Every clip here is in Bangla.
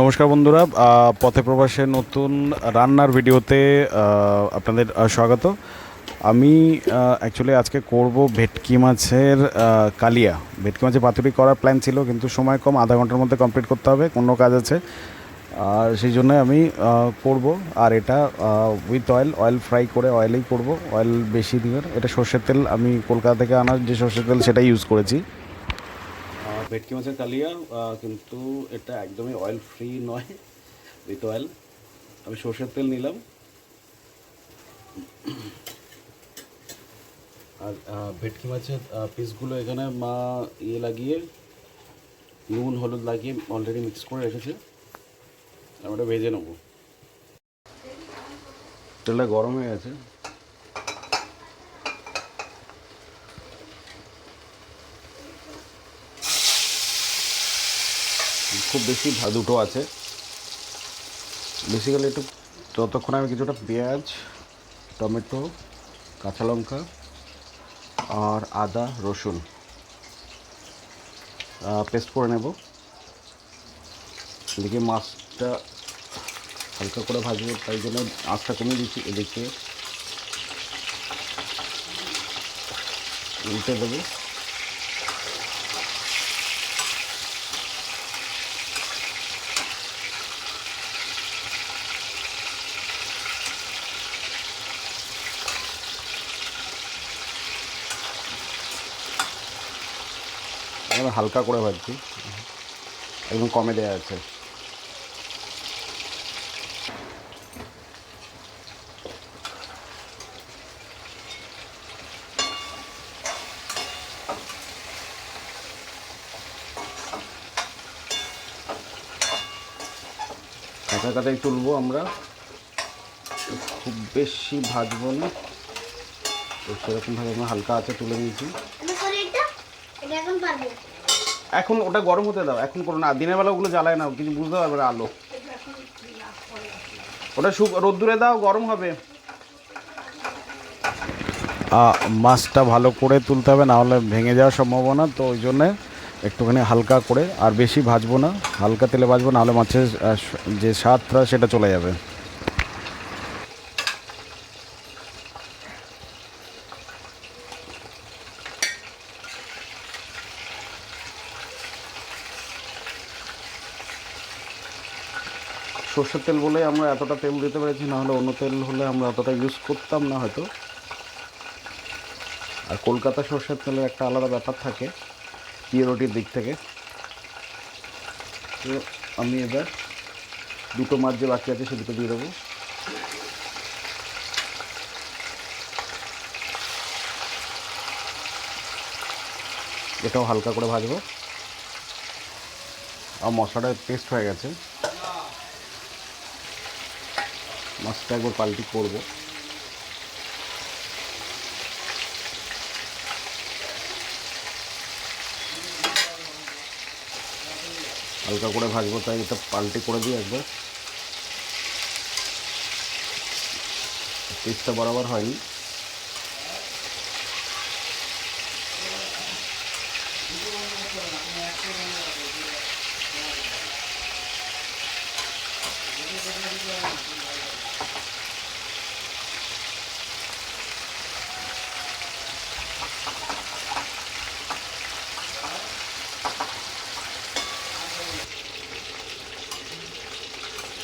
নমস্কার বন্ধুরা পথে প্রবাসের নতুন রান্নার ভিডিওতে আপনাদের স্বাগত। আমি অ্যাকচুয়ালি আজকে করব ভেটকি মাছের কালিয়া। ভেটকি মাছের পাতুরি করার প্ল্যান ছিল, কিন্তু সময় কম, আধা ঘণ্টার মধ্যে কমপ্লিট করতে হবে অন্য কাজ আছে। আর সেই জন্য আমি করব। আর এটা উইথ অয়েল অয়েল ফ্রাই করে অয়েলেই করব অয়েল বেশি দিবেন এটা সর্ষের তেল, আমি কলকাতা থেকে আনার যে সর্ষের তেল, সেটাই ইউজ করেছি। ভেটকি মাছের কালিয়া কিন্তু এটা একদমই অয়েল ফ্রি নয় উইথ অয়েল আমি সর্ষের তেল নিলাম। আর ভেটকি মাছের পিসগুলো এখানে মা ইয়ে লাগিয়ে, নুন, হলুদ লাগিয়ে অলরেডি মিক্স করে রেখেছে। আমি ওটা ভেজে নেব। তেলটা গরম হয়ে গেছে। খুব বেশি দুটো আছে। বেসিক্যালি একটু ততক্ষণ আমি কিছুটা পেঁয়াজ, টমেটো, কাঁচা লঙ্কা আর আদা, রসুন পেস্ট করে নেব। এদিকে মাছটা হালকা করে ভাজবো, তাই জন্য আঁচটা কমিয়ে দিচ্ছি। এদিকে উল্টে দেবো। একদম হালকা করে ভাজছি। একদম কমে দেওয়া আছে। কাঁচা কাঁচাই তুলবো আমরা। খুব বেশি ভাজবো না। তো সেরকমভাবে আমরা হালকা আছে তুলে নিয়েছি। আমি এখন ওটা গরম হতে দাও, এখন করো না, দিনের বেলা ওগুলো জ্বালায় না কিছু বুঝতে পারবে না আলো। ওটা সু রোদ্দুরে দাও, গরম হবে। মাছটা ভালো করে তুলতে হবে, না হলে ভেঙে যাওয়ার সম্ভাবনা, তো ওই জন্যে একটুখানি হালকা করে, আর বেশি ভাজবো না, হালকা তেলে ভাজবো, না হলে মাছের যে স্বাদটা সেটা চলে যাবে। সর্ষের তেল বলে আমরা এতটা তেল দিতে পেরেছি, না হলে অন্য তেল হলে আমরা এতটা ইউজ করতাম না হয়তো। আর কলকাতা সর্ষের তেলের একটা আলাদা ব্যাপার থাকে পিওরিটির দিক থেকে? তো আমি এবার দুটো মাছ যে বাকি আছে সে দুটো দিয়ে দেবো। এটাও হালকা করে ভাজবো। আর মশলাটা পেস্ট হয়ে গেছে। মাছটা একবার পাল্টি করব। হালকা করে ভাজবো, তাই এটা পাল্টি করে দিই একবার। পিসটা বরাবর হয়নি।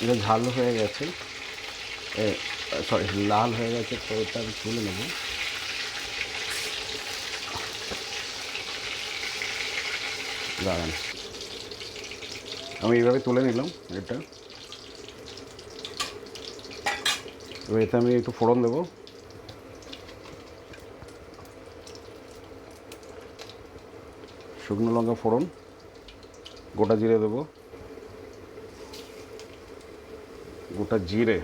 এটা ঝাল হয়ে গেছে। সরি লাল হয়ে গেছে, তো ওটা আমি তুলে নেব। দাঁড়ান। আমি এইভাবে তুলে নিলাম এটা। এবার এতে আমি একটু ফোড়ন দেবো। শুকনো লঙ্কা ফোড়ন, গোটা জিরে দেবো। গোটা জিরে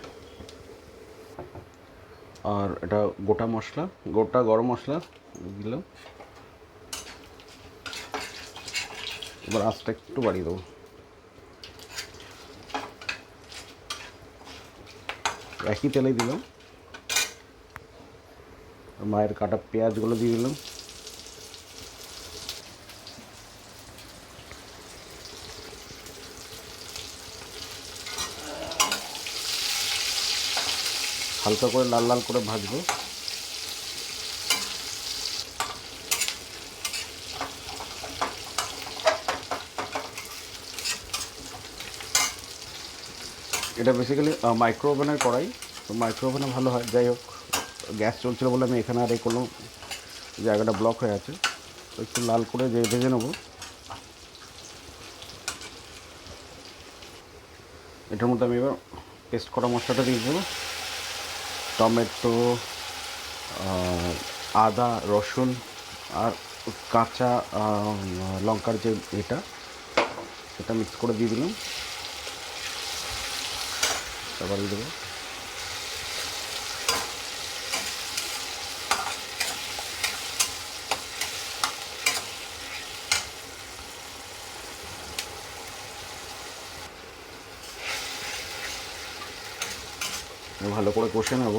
আর এটা গোটা মশলা, গোটা গরম মশলা দিলাম। এবার আঁচটা একটু বাড়িয়ে দেবো। একই তেলেই দিলাম। মায়ের কাটা পেঁয়াজগুলো দিয়ে দিলাম। হালকা করে লাল লাল করে ভাজবো। এটা বেসিক্যালি মাইক্রো ওভেনের কড়াই। তো মাইক্রো ওভেনে ভালো হয়। যাই হোক, গ্যাস চলছিল বলে আমি এখানে আর এই কোনো জায়গাটা ব্লক হয়ে আছে। তো একটু লাল করে যে ভেজে নেব। এটার মধ্যে আমি এবার পেস্ট করা মশলাটা দিয়ে দেবো। টমেটো আদা রসুন আর কাঁচা লঙ্কার যে এটা সেটা মিক্স করে দিয়ে দিলাম। দেবো। ভালো করে কষে নেব।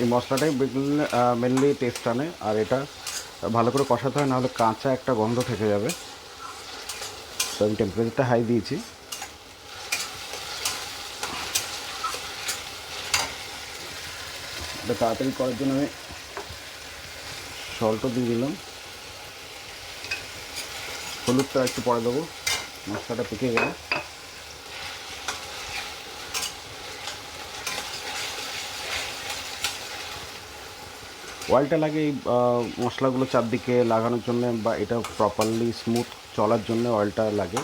এই মশলাটাই মেনলি টেস্ট আনে, আর এটা ভালো করে কষাতে হয়, নাহলে কাঁচা একটা গন্ধ থেকে যাবে। তো আমি টেম্পারেচারটা হাই দিয়েছি। এটা তাড়াতাড়ি করার জন্য আমি সল্টও দিয়ে দিলাম। হলুদটা একটু পরে দেবো। মশলাটা পেকে গেলে। অয়েলটা লাগে এই মশলাগুলো চারদিকে লাগানোর জন্য বা এটা প্রপারলি স্মুথ চলার জন্য অয়েলটা লাগে।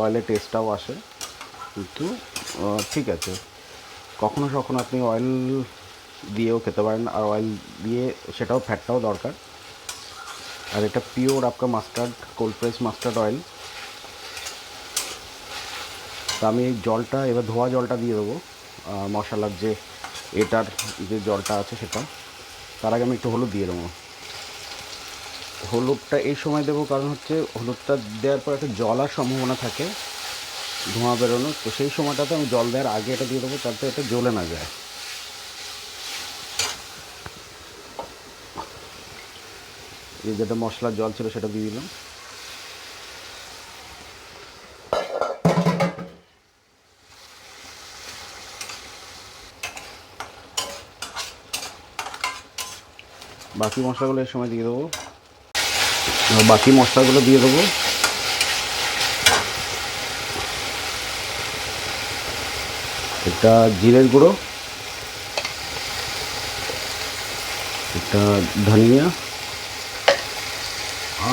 অয়েলের টেস্টটাও আসে। কিন্তু ঠিক আছে। কখনো কখনো আপনি অয়েল দিয়েও খেতে পারেন। আর অয়েল দিয়ে সেটাও ফ্যাটটাও দরকার। আর এটা pure আপকা mustard cold press mustard oil তো আমি এই জলটা, এবার ধোয়া জলটা দিয়ে দেবো। মশলার যে এটার যে জলটা আছে সেটা, তার আগে আমি একটু হলুদ দিয়ে দেবো। হলুদটা এই সময় দেবো কারণ হচ্ছে হলুদটা দেওয়ার পর একটা জলার সম্ভাবনা থাকে ধোঁয়া বেরোনো তো সেই সময়টাতে আমি জল দেওয়ার আগে এটা দিয়ে দেবো তাতে এটা জ্বলে না যায়। এই যেটা মশলার জল ছিল সেটা দিয়ে দিলাম। বাকি মশলাগুলো এর সময় দিয়ে দেবো। বাকি মশলাগুলো দিয়ে দেবো। এটা জিরের গুঁড়ো। এটা ধনিয়া।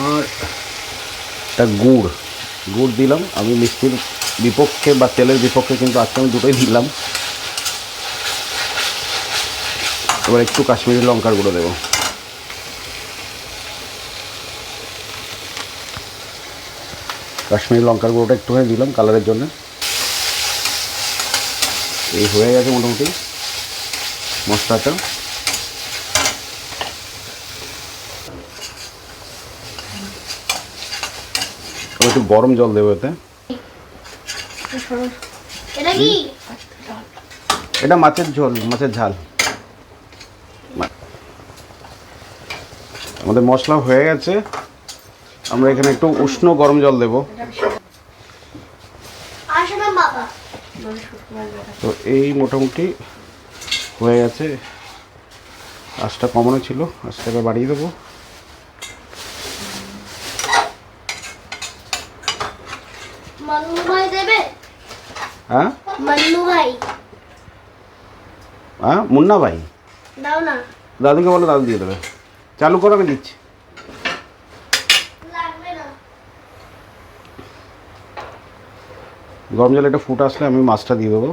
আর একটা গুড়। গুড় দিলাম। আমি মিষ্টির বিপক্ষে বা তেলের বিপক্ষে কিন্তু আজকে আমি দুটোই দিলাম। এবার একটু কাশ্মীরি লঙ্কার গুঁড়ো দেবো। কাশ্মীরি লঙ্কার গুঁড়োটা একটুখানি দিলাম কালারের জন্য। এই হয়ে গেছে মোটামুটি মশলাটা। একটু গরম জল দেবো এতে। এটা মাছের ঝোল মাছের ঝাল। আমাদের মশলা হয়ে গেছে। আমরা এখানে একটু উষ্ণ গরম জল দেব আসো না বাবা তো এই মোটামুটি হয়ে গেছে। আঁচটা কমানো ছিল আঁচটা এবার বাড়িয়ে দেবে। হ্যাঁ? হ্যাঁ মুন্না ভাই দাদুকে বলো দাদু দিয়ে দেবে। চালু করো আমি দিচ্ছি লাগবে না গরম জলে একটা ফুট আসলে আমি মাছটা দিয়ে দেবো।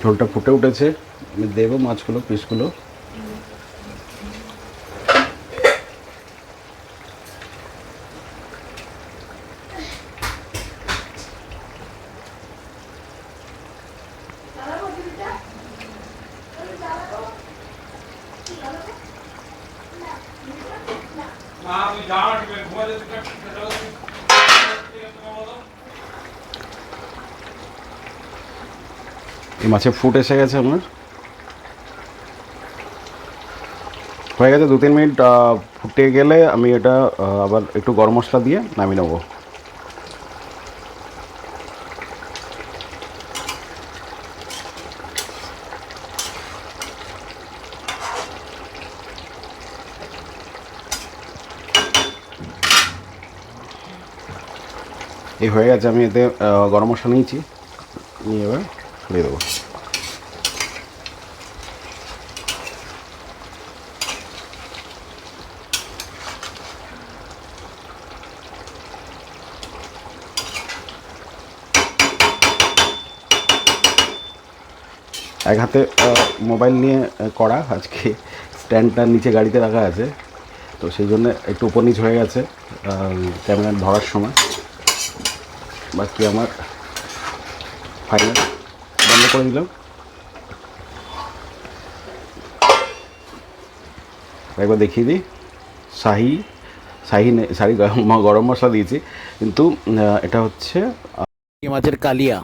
ঝোলটা ফুটে উঠেছে। আমি দেবো মাছগুলো, পিসগুলো। ঠিক এই মাছের ফুট এসে গেছে আপনার? হয়ে গেছে দু তিন মিনিট ফুটে গেলে আমি এটা আবার একটু গরম মশলা দিয়ে নামিয়ে নেব। এই হয়ে গেছে, আমি এতে গরম মশলা নিয়েছি। নিয়ে এবার দিয়ে দেবো এক হাতে মোবাইল নিয়ে করা। আজকে স্ট্যান্ডটা নিচে গাড়িতে রাখা আছে। তো সেই জন্য একটু উপর নিচ হয়ে গেছে ক্যামেরা ধরার সময়। বাকি আমার ফাইনাল বন্ধ করে দিলাম। একবার দেখিয়ে দিই। শাহি শাহি শাড়ি গরম মশলা দিয়েছি। কিন্তু এটা হচ্ছে মাছের কালিয়া।